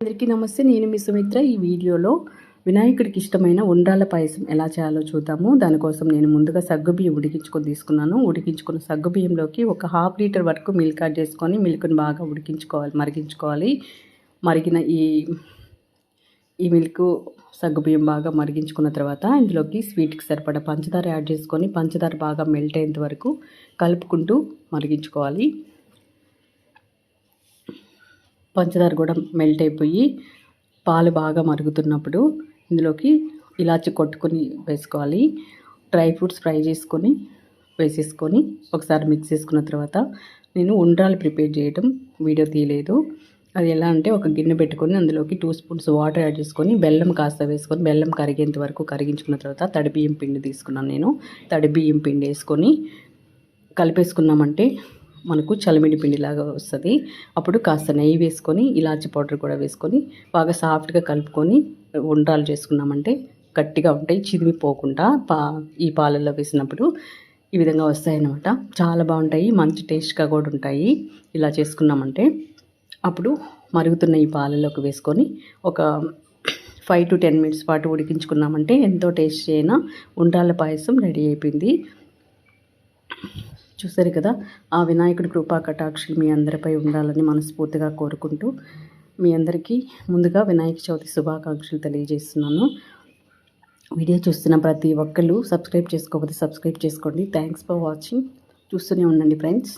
అందరికీ నమస్తే. నేను మీ సుమిత్ర. ఈ వీడియోలో వినాయకుడికి ఇష్టమైన ఉండ్రాల పాయసం ఎలా చేయాలో చూద్దాము. దానికోసం నేను ముందుగా సగ్గుబియ్యం ఉడికించుకొని తీసుకున్నాను. ఉడికించుకున్న సగ్గుబియ్యంలోకి ఒక హాఫ్ లీటర్ వరకు మిల్క్ యాడ్ చేసుకొని మిల్క్ని బాగా ఉడికించుకోవాలి మరిగించుకోవాలి. మరిగిన ఈ ఈ మిల్క్ సగ్గుబియ్యం బాగా మరిగించుకున్న తర్వాత ఇందులోకి స్వీట్కి సరిపడా పంచదార యాడ్ చేసుకొని పంచదార బాగా మెల్ట్ అయ్యేంత వరకు కలుపుకుంటూ మరిగించుకోవాలి. పంచదార కూడా మెల్ట్ అయిపోయి పాలు బాగా మరుగుతున్నప్పుడు ఇందులోకి ఇలాచి కొట్టుకొని వేసుకోవాలి. డ్రై ఫ్రూట్స్ ఫ్రై చేసుకొని వేసేసుకొని ఒకసారి మిక్స్ చేసుకున్న తర్వాత నేను ఉండ్రాలు ప్రిపేర్ చేయడం వీడియో తీయలేదు. అది ఎలా అంటే ఒక గిన్నె పెట్టుకొని అందులోకి టూ స్పూన్స్ వాటర్ యాడ్ చేసుకొని బెల్లం కాస్త వేసుకొని బెల్లం కరిగేంత వరకు కరిగించుకున్న తర్వాత తడి బియ్యం పిండి తీసుకున్నాను నేను. తడి బియ్యం పిండి వేసుకొని కలిపేసుకున్నామంటే మనకు చలిమిడి పిండిలాగా వస్తుంది. అప్పుడు కాస్త నెయ్యి వేసుకొని ఇలాచి పౌడర్ కూడా వేసుకొని బాగా సాఫ్ట్గా కలుపుకొని ఉండ్రాలు చేసుకున్నామంటే గట్టిగా ఉంటాయి చిదిమిపోకుండా పా ఈ పాలల్లో వేసినప్పుడు ఈ విధంగా వస్తాయన్నమాట. చాలా బాగుంటాయి మంచి టేస్ట్గా కూడా ఉంటాయి. ఇలా చేసుకున్నామంటే అప్పుడు మరుగుతున్న ఈ పాలలోకి వేసుకొని ఒక ఫైవ్ టు టెన్ మినిట్స్ పాటు ఉడికించుకున్నామంటే ఎంతో టేస్ట్ అయినా ఉండ్రాల పాయసం రెడీ అయిపోయింది. చూసారు కదా ఆ వినాయకుడి కృపా కటాక్షులు మీ అందరిపై ఉండాలని మనస్ఫూర్తిగా కోరుకుంటూ మీ అందరికీ ముందుగా వినాయక చవితి శుభాకాంక్షలు తెలియజేస్తున్నాను. వీడియో చూస్తున్న ప్రతి ఒక్కళ్ళు సబ్స్క్రైబ్ చేసుకోకపోతే సబ్స్క్రైబ్ చేసుకోండి. థ్యాంక్స్ ఫర్ వాచింగ్ చూస్తూనే ఉండండి ఫ్రెండ్స్